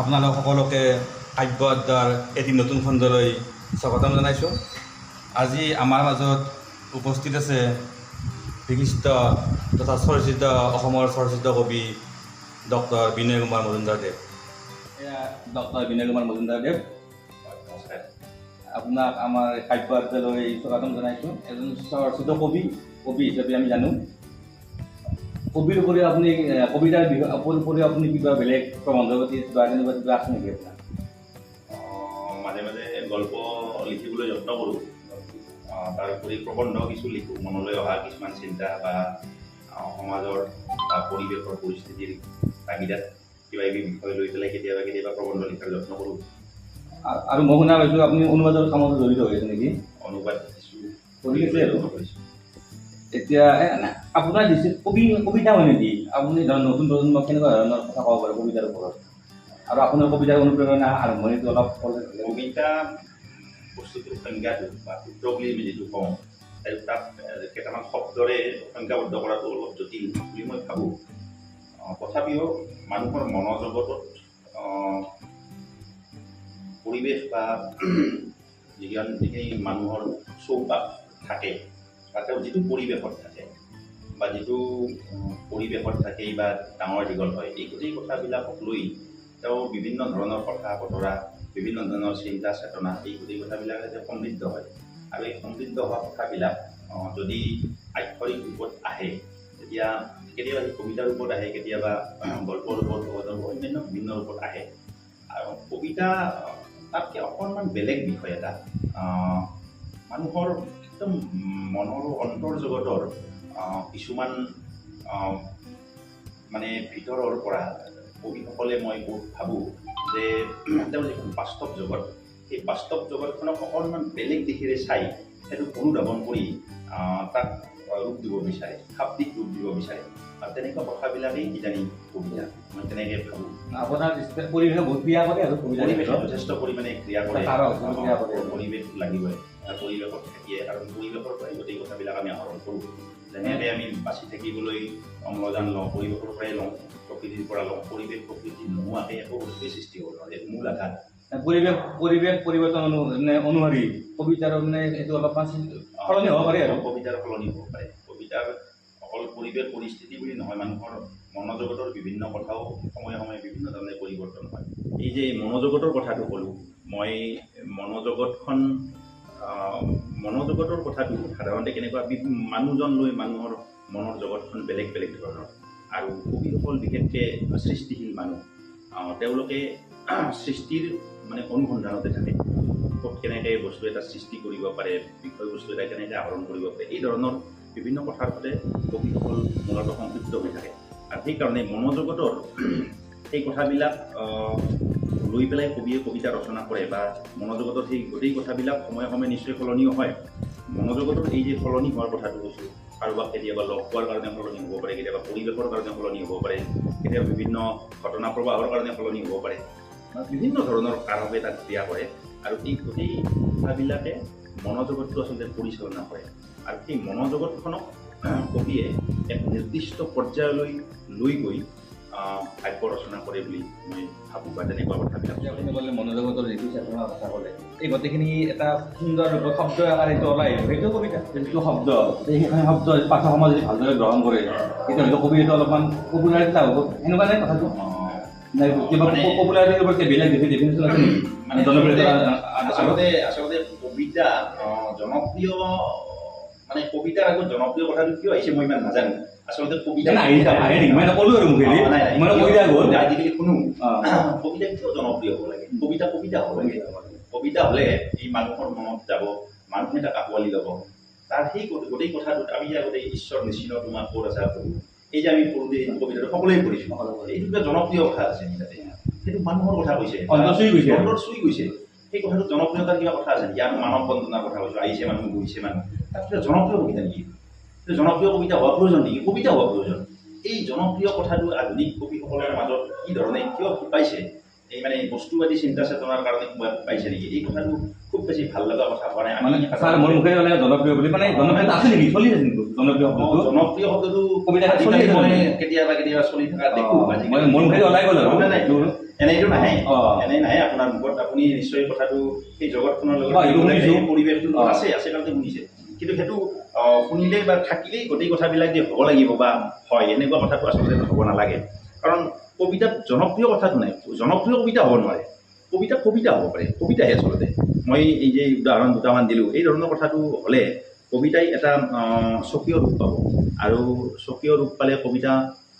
আপোনালোক সকলোকে কাব্য আড্ডাৰ এটি নতুন খণ্ডলৈ স্বাগতম জনাইছোঁ। আজি আমাৰ মাজত উপস্থিত আছে বিশিষ্ট তথা চৰ্চিত অসমৰ চৰ্চিত কবি ডক্টৰ বিনয় কুমাৰ মজুমদাৰদেৱ এয়া ডক্টৰ বিনয় কুমাৰ মজুমদাৰদেৱ আপোনাক আমাৰ কাব্য আড্ডালৈ স্বাগতম জনাইছোঁ। এজন চৰ্চিত কবি কবি হিচাপে আমি জানো। কবিৰ উপৰিও আপুনি কবিতাৰ বিষয় উপৰিও আপুনি কিবা বেলেগ প্ৰবন্ধ পাতি বা তেনেকুৱা কিবা আছে নেকি আপোনাৰ? মাজে মাজে গল্প লিখিবলৈ যত্ন কৰোঁ। তাৰোপৰি প্ৰবন্ধ কিছু লিখোঁ মনলৈ অহা কিছুমান চিন্তা বা সমাজৰ বা পৰিৱেশৰ পৰিস্থিতিৰ তাগিদাত কিবা কিবি বিষয় লৈ পেলাই কেতিয়াবা কেতিয়াবা প্ৰবন্ধ লিখাৰ যত্ন কৰোঁ। আৰু মই শুনা পাইছোঁ আপুনি অনুবাদৰ কামত জড়িত হৈ আছে নেকি? অনুবাদ কিছু কৰি আছে আৰু? কৰিছোঁ এতিয়া আপোনাৰ দৃষ্টিত কবি কবিতা হয় নেকি? আপুনি ধৰক নতুন প্ৰজন্মক কেনেকুৱা ধৰণৰ কথা ক'ব পাৰে কবিতাৰ ওপৰত? আৰু আপোনাৰ কবিতাৰ অনুপ্ৰেৰণা আৰম্ভণিটো অলপ। কবিতা বস্তুটোৰ সংজ্ঞাটো বা সূত্ৰ বুলি আমি যিটো কওঁ সেইটো তাত কেইটামান শব্দৰে সংজ্ঞাবদ্ধ কৰাটো অলপ জটিল বুলি মই ভাবোঁ। তথাপিও মানুহৰ মনোজগতত পৰিৱেশ বা যিখিনি মানুহৰ চৌপাশ থাকে। তেওঁ যিটো পৰিৱেশত থাকে বা যিটো পৰিৱেশত থাকেই বা ডাঙৰ দীঘল হয় এই গোটেই কথাবিলাকক লৈ তেওঁ বিভিন্ন ধৰণৰ কথা বতৰা বিভিন্ন ধৰণৰ চিন্তা চেতনা এই গোটেই কথাবিলাকে যে সমৃদ্ধ হয়। আৰু এই সমৃদ্ধ হোৱা কথাবিলাক যদি আক্ষৰিক ৰূপত আহে তেতিয়া কেতিয়াবা সেই কবিতাৰ ৰূপত আহে কেতিয়াবা গল্পৰ ৰূপত অন্যান্য বিভিন্ন ৰূপত আহে। আৰু কবিতা তাতকৈ অকণমান বেলেগ বিষয় এটা মানুহৰ একদম মনৰ অন্তৰ জগতৰ আহ, কিছুমান মানে ভিতৰৰ পৰা কবিসকলে মই বহুত ভাবোঁ যে তেওঁৰ যিখন বাস্তৱ জগত সেই বাস্তৱ জগতখনক অকণমান বেলেগ দিশেৰে চাই সেইটো অনুধাৱন কৰি তাক ৰূপ দিব বিচাৰে শাব্দিক ৰূপ দিব বিচাৰে আৰু তেনেকুৱা কথাবিলাকেই কিজানি কবিতা মই তেনেকৈ ভাবোঁ আপোনাৰ পৰিৱেশে বহুত ক্ৰিয়া কৰে আৰু পৰিৱেশে। যথেষ্ট পৰিমাণে ক্ৰিয়া কৰে। পৰিৱেশ লাগিবই আৰু পৰিৱেশত থাকিয়ে আৰু পৰিৱেশৰ পৰাই গোটেই কথাবিলাক আমি আহৰণ কৰোঁ যেনেকৈ আমি বাচি থাকিবলৈ অম্লজান লওঁ পৰিৱেশৰ পৰাই লওঁ প্ৰকৃতিৰ পৰা লওঁ পৰিৱেশ প্ৰকৃতি নোহোৱাকৈ একো বস্তুৱেই সৃষ্টি হ'ব নোৱাৰে এইটো মূল আধাৰ পৰিৱেশ পৰিৱেশ পৰিৱৰ্তন অনু মানে অনুসৰি কবিতাৰ মানে এইটো অলপমান সলনি হ'ব পাৰে আৰু কবিতাৰ সলনি হ'ব পাৰে কবিতাৰ অকল পৰিৱেশ পৰিস্থিতি বুলি নহয় মানুহৰ মনোজগতৰ বিভিন্ন কথাও সময়ে সময়ে বিভিন্ন ধৰণে পৰিৱৰ্তন হয় এই যে মনোজগতৰ কথাটো ক'লোঁ মই মনোজগতখন আহ, মনোজগতৰ কথাটো সাধাৰণতে কেনেকুৱা মানুহজন লৈ মানুহৰ মনৰ জগতখন বেলেগ বেলেগ ধৰণৰ। আৰু কবিসকল বিশেষকৈ সৃষ্টিশীল মানুহ তেওঁলোকে সৃষ্টিৰ মানে অনুসন্ধানতে থাকে। ক'ত কেনেকৈ বস্তু এটা সৃষ্টি কৰিব পাৰে বিষয়বস্তু এটা কেনেকৈ আহৰণ কৰিব পাৰে এই ধৰণৰ বিভিন্ন কথাৰ সৈতে কবিসকল মূলত সংযুক্ত হৈ থাকে। আৰু সেইকাৰণে মনোজগতৰ সেই কথাবিলাক লৈ পেলাই কবিয়ে কবিতা ৰচনা কৰে বা মনোজগতৰ সেই গোটেই কথাবিলাক সময়ে সময়ে নিশ্চয় সলনিও হয়। মনোজগতৰ এই যে সলনি হোৱাৰ কথাটো কৈছোঁ কাৰোবাক কেতিয়াবা লগ পোৱাৰ কাৰণে সলনি হ'ব পাৰে কেতিয়াবা পৰিৱেশৰ কাৰণে সলনি হ'ব পাৰে কেতিয়াবা বিভিন্ন ঘটনা প্ৰবাহৰ কাৰণে সলনি হ'ব পাৰে বিভিন্ন ধৰণৰ কাৰকে তাত ক্ৰিয়া কৰে আৰু এই গোটেই কথাবিলাকে মনোজগতটো আচলতে পৰিচালনা কৰে। আৰু সেই মনোজগতখনক কবিয়ে এক নিৰ্দিষ্ট পৰ্যায়লৈ লৈ গৈ আহ, কাব্য ৰচনা কৰে বুলি মই ভাবোঁ বা তেনেকুৱা এতিয়া আপুনি ক'লে মনোজগতৰ যিটো চেতনাৰ কথা ক'লে এই গোটেইখিনি এটা সুন্দৰ ৰূপত শব্দ আকাৰে এইটো ওলাই আহিব। সেইটো কবিতা। যিটো শব্দ। সেইখিনি শব্দ পাঠক সমাজে যদি ভালদৰে গ্ৰহণ কৰে তেতিয়া হয়তো কবিতাটো অলপমান পপুলাৰিটি হ'ব। এনেকুৱা নাই কথাটো। আহ, নাই কিবা মানে- পপুলাৰিটিৰ ওপৰত বেলেগ ডেফিনেশ্যন আছে নেকি মানে জনপ্ৰিয়তা আচলতে আচলতে কবিতা জনপ্ৰিয় মানে কবিতাৰ আগত জনপ্ৰিয় কথাটো কিয় আহিছে মই ইমান নাজানো। আচলতে কবিতা মই নক'লো আৰু মুখেদি। মই কবিতা গ'ল। আজিকালি শুনো। কবিতা কিয় জনপ্ৰিয় হ'ব লাগে? কবিতা কবিতা হ'ব লাগে। কবিতা হ'লে এই মানুহৰ মনত যাব মানুহে তাক আঁকোৱালি ল'ব। তাৰ সেই গোটেই- কথাটোত আমি আগতে ঈশ্বৰ নিশ্চিত তোমাৰ ক'ত আছা পঢ়ো এই যে আমি এই কবিতাটো সকলোৱে পঢ়িছোঁ। এইটো কিবা জনপ্ৰিয় কথা আছে তাতে? সেইটো মানুহৰ কথা কৈছে। চুই গৈছে। চুই গৈছে। সেই কথাটো জনপ্ৰিয়তাৰ কিবা কথা আছে নেকি? আমি মানৱ বন্দনাৰ কথা কৈছোঁ। আহিছে মানুহ বহিছে মানুহ। কিবা জনপ্ৰিয় কবিতা নেকি এইটো জনপ্ৰিয় কবিতা হোৱা প্ৰয়োজন নেকি কবিতা হোৱা প্ৰয়োজন এই জনপ্ৰিয় কথাটো আধুনিক কবিসকলৰ মাজত কি ধৰণে কিয় পাইছে এই মানে বস্তুবাদী চিন্তা চেতনাৰ কাৰণে পাইছে নেকি এই কথাটো খুব বেছি ভাল লগা কথা হোৱা নাই মানে মোৰ মুখেৰে ক'লে জনপ্ৰিয় বুলি মানে জনপ্ৰিয়তা আছে নেকি চলি আছে নেকি জনপ্ৰিয় শব্দটো জনপ্ৰিয় শব্দটো কবিতা মই? কেতিয়াবা কেতিয়াবা চলি থকা দেখো মোৰ মুখেৰে ওলাই গ'ল আৰু নাই, এনেইতো নাহে। এনেই নাহে আপোনাৰ মুখত আপুনি নিশ্চয় কথাটো সেই জগতখনৰ লগত পৰিৱেশটো। আছে আছে কাৰণে শুনিছে কিন্তু সেইটো শুনিলেই বা থাকিলেই গোটেই কথাবিলাক যে হ'ব লাগিব বা হয় এনেকুৱা কথাটো আচলতে হ'ব নালাগে। কাৰণ কবিতাত জনপ্ৰিয় কথাটো নাই। জনপ্ৰিয় কবিতা হ'ব নোৱাৰে। কবিতা কবিতা হ'ব পাৰে। কবিতাহে আচলতে। মই এই যে উদাহৰণ দুটামান দিলোঁ এই ধৰণৰ কথাটো হ'লে কবিতাই এটা স্বকীয় ৰূপ পাব। আৰু স্বকীয় ৰূপ পালে কবিতা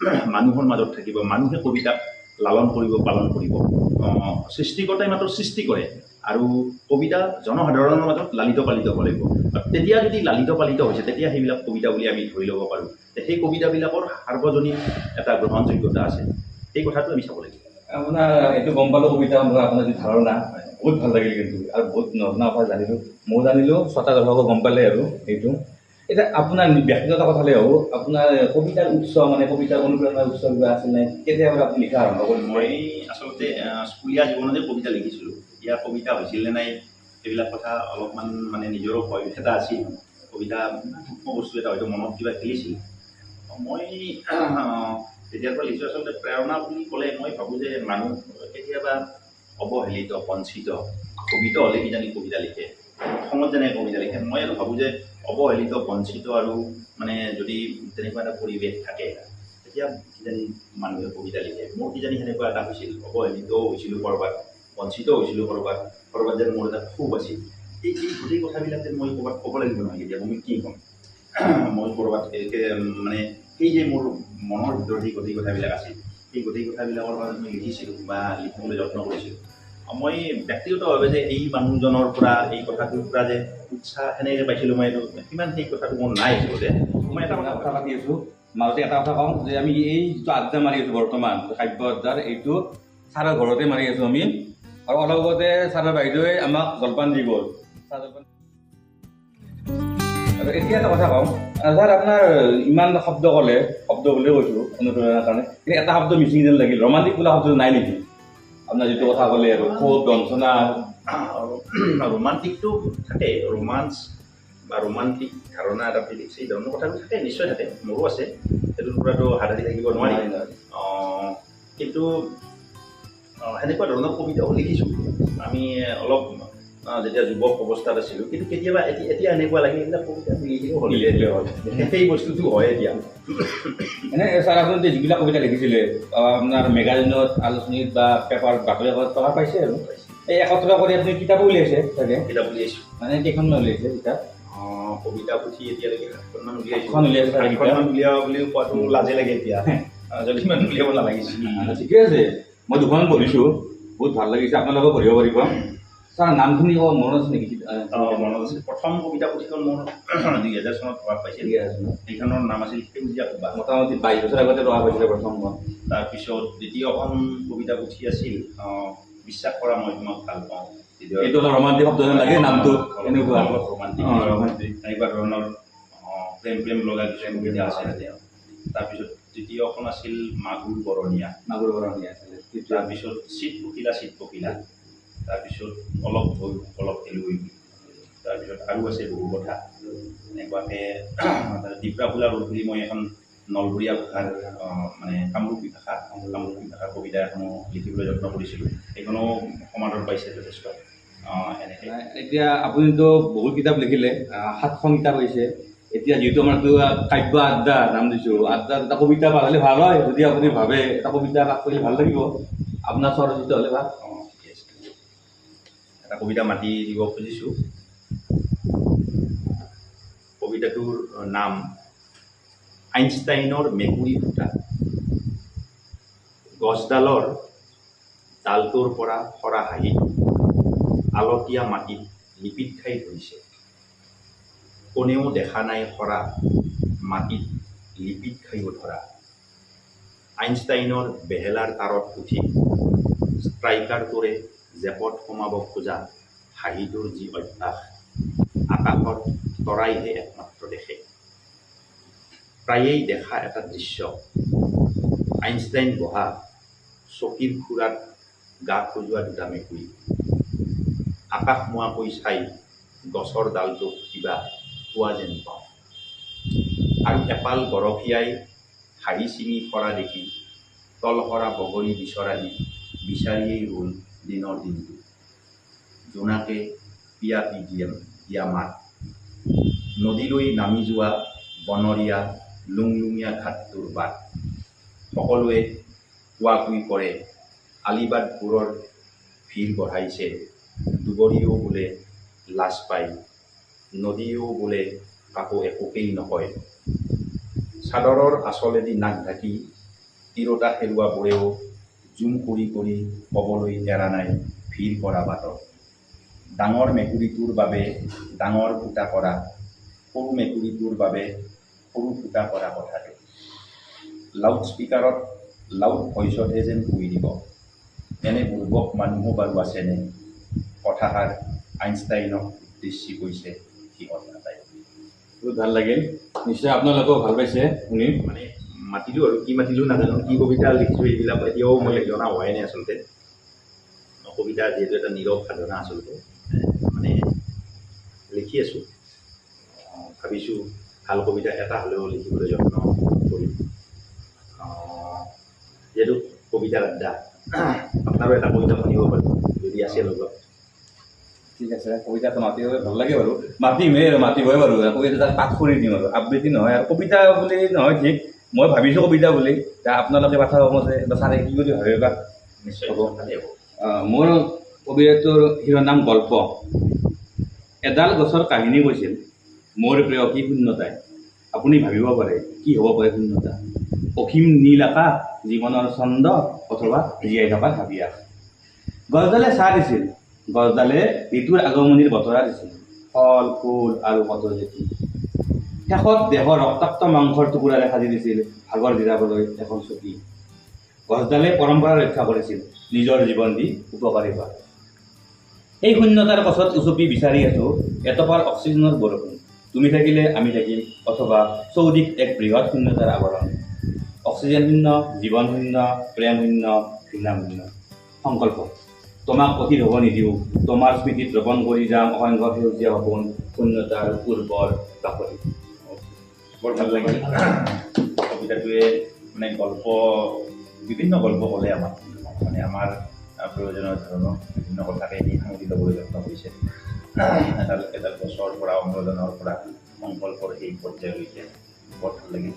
মানুহৰ মাজত থাকিব। মানুহে কবিতাক লালন কৰিব পালন কৰিব। সৃষ্টিকৰ্তাই মাত্ৰ সৃষ্টি কৰে আৰু কবিতা জনসাধাৰণৰ মাজত লালিত পালিত হ'ব লাগিব। তেতিয়া যদি লালিত পালিত হৈছে তেতিয়া সেইবিলাক কবিতা বুলি আমি ধৰি ল'ব পাৰোঁ। সেই কবিতাবিলাকৰ সাৰ্বজনীন এটা গ্ৰহণযোগ্যতা আছে। সেই কথাটো আমি চাব লাগিব। আপোনাৰ এইটো গম পালোঁ কবিতা আপোনাৰ যি ধাৰণা। বহুত ভাল লাগিল কিন্তু আৰু বহুত নজনা কথা জানিলোঁ। ময়ো জানিলোঁ ছটা দশকো গম পালে আৰু এইটো। এতিয়া আপোনাৰ ব্যক্তিগত কথালৈ হ'ব আপোনাৰ কবিতাৰ উৎস মানে কবিতাৰ অনুপ্ৰেৰণাৰ উৎস কিবা আছিল নে? কেতিয়াৰ পৰা আপুনি লিখা আৰম্ভ কৰিলে? মই আচলতে স্কুলীয়া জীৱনতে কবিতা লিখিছিলোঁ। এতিয়া কবিতা হৈছিল নে নাই সেইবিলাক কথা অলপমান মানে নিজৰো ভয় এটা আছিল। কবিতা সূক্ষ্ম বস্তু এটা হয়তো মনত কিবা খেলিছিল। মই তেতিয়াৰ পৰা লিখিছোঁ আচলতে প্ৰেৰণা বুলি ক'লে মই ভাবোঁ যে মানুহ কেতিয়াবা অৱহেলিত বঞ্চিত কবিতা হ'লে কিজানি কবিতা লিখে। অসমত যেনেকৈ কবিতা লিখে মই আৰু ভাবোঁ যে অৱহেলিত বঞ্চিত আৰু মানে যদি তেনেকুৱা এটা পৰিৱেশ থাকে তেতিয়া কিজানি মানুহে কবিতা লিখে। মোৰ কিজানি সেনেকুৱা এটা হৈছিল। অৱহেলিতও হৈছিলোঁ ক'ৰবাত বঞ্চিত হৈছিলোঁ ক'ৰবাত ক'ৰবাত যেন মোৰ এটা সুখ আছিল। এই এই গোটেই কথাবিলাক যেন মই ক'ৰবাত ক'ব লাগিব নহয় এতিয়া মই কি ক'ম? মই ক'ৰবাত মানে সেই যে মোৰ মনৰ ভিতৰত সেই গোটেই কথাবিলাক আছিল সেই গোটেই কথাবিলাকৰ কাৰণে মই লিখিছিলোঁ বা লিখিবলৈ যত্ন কৰিছিলোঁ। মই ব্যক্তিগতভাৱে যে এই মানুহজনৰ পৰা এই কথাটোৰ পৰা যে উৎসাহ সেনেকৈ পাইছিলোঁ মই এইটো সিমান সেই কথাটো মোৰ নাই আচলতে। মই এটা কথা কথা পাতি আছোঁ মাজতে এটা কথা কওঁ যে আমি এই যিটো আড্ডা মাৰি আছোঁ বৰ্তমান কাব্য আড্ডাৰ এইটো ছাৰৰ ঘৰতে মাৰি আছোঁ আমি। আৰু অলপ আগতে ছাৰৰ বাইদেৱে আমাক জলপান দি গ'ল। আৰু এতিয়া এটা কথা কওঁ ছাৰ আপোনাৰ ইমান শব্দ ক'লে শব্দ বুলিয়ে কৈছোঁ অনুপ্ৰেৰণাৰ কাৰণে। কিন্তু এটা শব্দ মিচিং যেন লাগিল ৰোমান্টিক বোলা শব্দটো নাই নেকি? আপোনাৰ যিটো কথা ক'লে আৰু ক্ষোভ দঞ্চনা ৰোমান্টিকটো থাকে ৰোমাঞ্চ বা ৰোমান্টিক ধাৰণা এটা ফিলিংছ এই ধৰণৰ কথাবোৰ থাকে নিশ্চয় থাকে মোৰো আছে সেইটোৰ পৰাতো হাত সাৰি থাকিব নোৱাৰি। অঁ, কিন্তু সেনেকুৱা ধৰণৰ কবিতাও লিখিছোঁ। আমি অলপ যেতিয়া যুৱক অৱস্থাত আছিলোঁ কিন্তু কেতিয়াবা এতিয়া এনেকুৱা লাগে এইবিলাক কবিতা লিখিব হ'ল। হ'ল। সেই বস্তুটো হয় এতিয়া। এনে ছাৰ আপুনি যে যিবিলাক কবিতা লিখিছিলে আপোনাৰ মেগাজিনত আলোচনীত বা পেপাৰত বাতৰি কাকত টকা পাইছে আৰু? এই একত্ৰ কৰি আপুনি কিতাপো উলিয়াইছে চাগে? কিতাপ উলিয়াইছোঁ। মানে কেইখনমান উলিয়াইছে কিতাপ? অঁ, কবিতা পুথি এতিয়ালৈকে সাতখনমান উলিয়াইছোঁ? সাতখনমান উলিয়াব বুলিও কোৱাটো লাজে লাগে এতিয়া। অঁ, যদি ইমান উলিয়াব নালাগিছিল আহ, ঠিকে আছে। মই দুখন পঢ়িছোঁ। বহুত ভাল লাগিছে। আপোনালোকেও পঢ়িব পাৰিব ছাৰ নামখিনি ক'ব মনত আছে নেকি? অঁ, মনত আছে। প্ৰথম কবিতা পুথিখন মোৰ দুই হেজাৰ চনত প্ৰকাশ পাইছিল? সেইখনৰ নাম আছিল সেউজীয়া মোটামুটি বাইছ বছৰ আগতে লোৱা হৈছিলে প্ৰথমখন তাৰপিছত দ্বিতীয়খন কবিতা পুথি আছিল অঁ, বিশ্বাস কৰা মই তোমাক ভাল পাওঁ। এইটো অলপ ৰোমান্টিক শব্দ যেন লাগে নামটো এনেকুৱা। ৰোমান্টিক এনেকুৱা ধৰণৰ প্ৰেম প্ৰেম লগা কিছুমান কবিতা আছে তাতে তাৰপিছত তৃতীয়খন আছিল মাগুৰ বৰণীয়া। মাগুৰ বৰণীয়া আছিলে তাৰপিছত চিট পখিলা চিট পখিলা। তাৰপিছত অলপ হৈ অলপ খেলুৱৈ তাৰপিছত আৰু আছে বহু কথা। এনেকুৱাকৈ দীপৰা ফুলা ৰ'দ বুলি মই এখন নলবৰীয়া ভাষাৰ মানে কামৰূপী ভাষা কামৰূপী ভাষাৰ কবিতা এখনো লিখিবলৈ যত্ন কৰিছিলোঁ। সেইখনো সমাদৰ পাইছে যথেষ্ট। এনেকৈ। এতিয়া আপুনিতো বহুত কিতাপ লিখিলে সাতখন কিতাপ হৈছে। এতিয়া যিহেতু আমাৰ এইটো কাব্য আড্ডা নাম দিছোঁ আড্ডাত এটা কবিতা পালে ভাল হয়। যদি আপুনি ভাবে এটা কবিতা পাঠ কৰি ভাল লাগিব। আপোনাৰ স্বৰচিত হ'লে ভাল। অঁ, ঠিকে আছে এটা কবিতা মাতি দিব খুজিছোঁ। কবিতাটোৰ নাম আইনষ্টাইনৰ মেকুৰী ফুটা গছডালৰ ডালটোৰ পৰা সৰা হাঁহি আলতীয়া মাটিত লিপিত খাই ধৰিছে। কোনেও দেখা নাই সৰা মাটিত লিপিত খাইও ধৰা। আইনষ্টাইনৰ বেহেলাৰ তাৰত উঠি ষ্ট্ৰাইকাৰটোৰে জেপত সোমাব খোজা হাঁহিটোৰ যি অভ্যাস আকাশত তৰাইহে একমাত্ৰ দেখে। প্ৰায়েই দেখা এটা দৃশ্য। আইনষ্টাইন বহা চকীৰ খুৰাত গা খজোৱা দুটা মেকুৰী। আকাশ মোৱাকৈ চাই গছৰ ডালটোক কিবা পোৱা যেন পাওঁ। আৰু এপাল গৰখীয়াই হাঁহি চিঙি সৰা দেখি তলসৰা বগৰী বিচৰা দি বিচাৰিয়েই ৰ'ল দিনৰ দিনটো। জোনাকে পিয়াপি দিয়া দিয়া মাত। নদীলৈ নামি যোৱা বনৰীয়া লুংলুঙীয়া ঘাটটোৰ বাট। সকলোৱে কোৱাকুই কৰে। আলিবাটবোৰৰ ভিৰ বঢ়াইছে। দুবৰীও বোলে লাজ পায়। নদীয়েও বোলে কাকো একোকেই নকয় চাদৰৰ আঁচলেদি নাক ঢাকি তিৰোতা হেৰুৱাবোৰেও জুম কৰি কৰি ক'বলৈ এৰা নাই ভিৰ কৰা বাটত। ডাঙৰ মেকুৰীটোৰ বাবে ডাঙৰ ফুটা কৰা। সৰু মেকুৰীটোৰ বাবে সৰু ফুটা কৰা কথাটো লাউড স্পীকাৰত লাউড ভইচতহে যেন কৈ দিব। এনে বুৰ্বক মানুহো বাৰু আছেনে কথাষাৰ আইনষ্টাইনক উদ্দেশ্যি কৈছে সিহঁত নাপায় বহুত ভাল লাগিল। নিশ্চয় আপোনালোকেও ভাল পাইছে শুনি। মানে মাতিলোঁ আৰু। কি মাতিলোঁ নাজানো। কি কবিতা লিখিছোঁ এইবিলাক এতিয়াও মই জনা হোৱাই নাই আচলতে। কবিতা যিহেতু এটা নীৰৱ সাধনা আচলতে। মানে লিখি আছোঁ। ভাবিছোঁ ভাল কবিতা এটা হ'লেও লিখিবলৈ যত্ন কৰিম। যিহেতু কবিতাৰ আড্ডা আপোনাৰো এটা কবিতা শুনিব পাৰিব যদি আছে লগত। ঠিক আছে কবিতাটো মাতিবলৈ ভাল লাগে বাৰু। মাতিমেই আৰু মাতিবই বাৰু। কবিতা তাক পাঠ কৰি দিম আৰু আবৃত্তি নহয়। আৰু কবিতা বুলি নহয় ঠিক। মই ভাবিছোঁ কবিতা বুলি। আপোনালোকে কথা ক'ব যে বা ছাৰে কি বুলি ভাবে বা নিশ্চয় হ'ব। হ'ব মোৰ কবিতাটোৰ শিৰোনাম গল্প। এডাল গছৰ কাহিনী কৈছিল। মোৰ প্ৰেয়সী শূন্যতাই? আপুনি ভাবিব পাৰে কি হ'ব পাৰে শূন্যতা? অসীম নীল আকাশ জীৱনৰ ছন্দ অথবা জীয়াই থকাৰ হাবিয়াস। গছডালে চাহ দিছিল। গছডালে ঋতুৰ আগমনিৰ বতৰা দিছিল। ফল ফুল আৰু মটৰ জেঠি শেষত দেহৰ ৰক্তাক্ত মাংসৰ টুকুৰাৰে সাজি দিছিল ভাগৰ জিৰাবলৈ এখন চকী। গছডালে পৰম্পৰা ৰক্ষা কৰিছিল নিজৰ জীৱন দি উপকাৰী হোৱা। এই শূন্যতাৰ পাছত উচপি বিচাৰি আছোঁ এটপাৰ অক্সিজেনৰ বৰষুণ। তুমি থাকিলে আমি থাকিম অথবা চৌদিশ এক বৃহৎ শূন্যতাৰ আৱৰণ। অক্সিজেন শূন্য জীৱন শূন্য প্ৰেম শূন্য ঘৃণা শূন্য। সংকল্প তোমাক অতীত হ'ব নিদিওঁ তোমাৰ স্মৃতিত ৰোপণ কৰি যাম অসংখ্য সেউজীয়া সপোন শূন্যতাৰ উৰ্বৰ বাকলি। বৰ ভাল লাগিল। কবিতাটোৱে মানে গল্প বিভিন্ন গল্প ক'লে আমাক মানে আমাৰ প্ৰয়োজনীয় ধৰণৰ বিভিন্ন কথাকে সি সাঙুৰি ল'বলৈ যত্ন কৰিছে। এডাল এডাল গছৰ পৰা অম্লজানৰ পৰা সংকল্পৰ সেই পৰ্যায়লৈকে বৰ ভাল লাগিল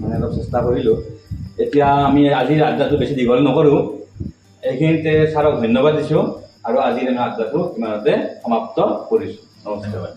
মানে অলপ চেষ্টা কৰিলোঁ। এতিয়া আমি আজিৰ আড্ডাটো বেছি দীঘল নকৰোঁ। এইখিনিতে ছাৰক ধন্যবাদ দিছোঁ আৰু আজিৰ আমি আড্ডাটো ইমানতে সমাপ্ত কৰিছোঁ। নমস্কাৰ। ধন্যবাদ।